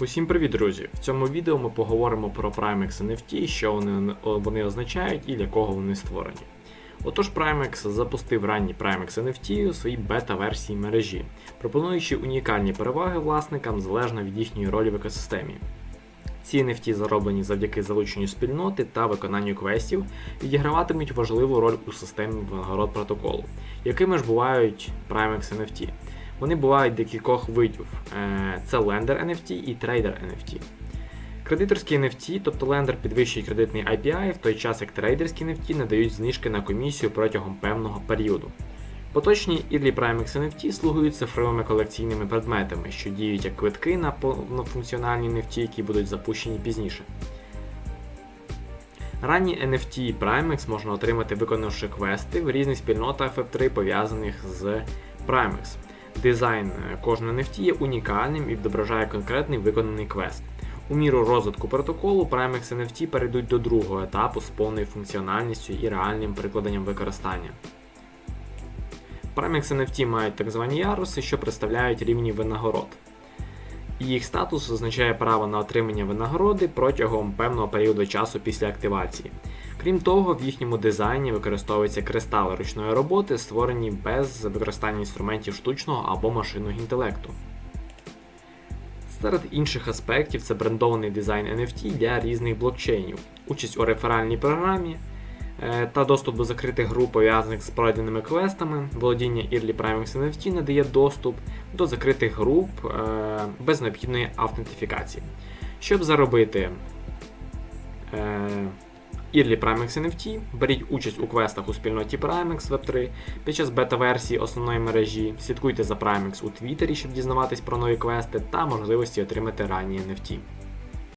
Усім привіт, друзі! В цьому відео ми поговоримо про Primex NFT, що вони, вони означають і для кого вони створені. Отож, Primex запустив ранні Primex NFT у своїй бета-версії мережі, пропонуючи унікальні переваги власникам залежно від їхньої ролі в екосистемі. Ці NFT, зароблені завдяки залученню спільноти та виконанню квестів, відіграватимуть важливу роль у системі винагород протоколу, якими ж бувають Primex NFT. Вони бувають декількох видів: Е, це лендер NFT і трейдер NFT. Кредиторські NFT, тобто лендер підвищує кредитний API, в той час як трейдерські NFT надають знижки на комісію протягом певного періоду. Поточні Early Primex NFT слугують цифровими колекційними предметами, що діють як квитки на повнофункціональні NFT, які будуть запущені пізніше. Ранні NFT Primex можна отримати, виконавши квести в різних спільнотах Web3, пов'язаних з Primex. Дизайн кожної кожного NFT є унікальним і відображає конкретний виконаний квест. У міру розвитку протоколу Primex NFT перейдуть до другого етапу з повною функціональністю і реальним прикладенням використання. Primex NFT мають так звані яруси, що представляють рівні винагород. Їх статус означає право на отримання винагороди протягом певного періоду часу після активації. Крім того, в їхньому дизайні використовуються кристали ручної роботи, створені без використання інструментів штучного або машинного інтелекту. Серед інших аспектів це брендований дизайн NFT для різних блокчейнів, участь у реферальній програмі та доступ до закритих груп, пов'язаних з пройденими квестами. Володіння Early Primex NFT надає доступ до закритих груп е, без необхідної автентифікації. Щоб заробити е, Early Primex NFT, беріть участь у квестах у спільноті Primex Web3 під час бета-версії основної мережі, слідкуйте за Primex у Твіттері, щоб дізнаватись про нові квести та можливості отримати ранні NFT.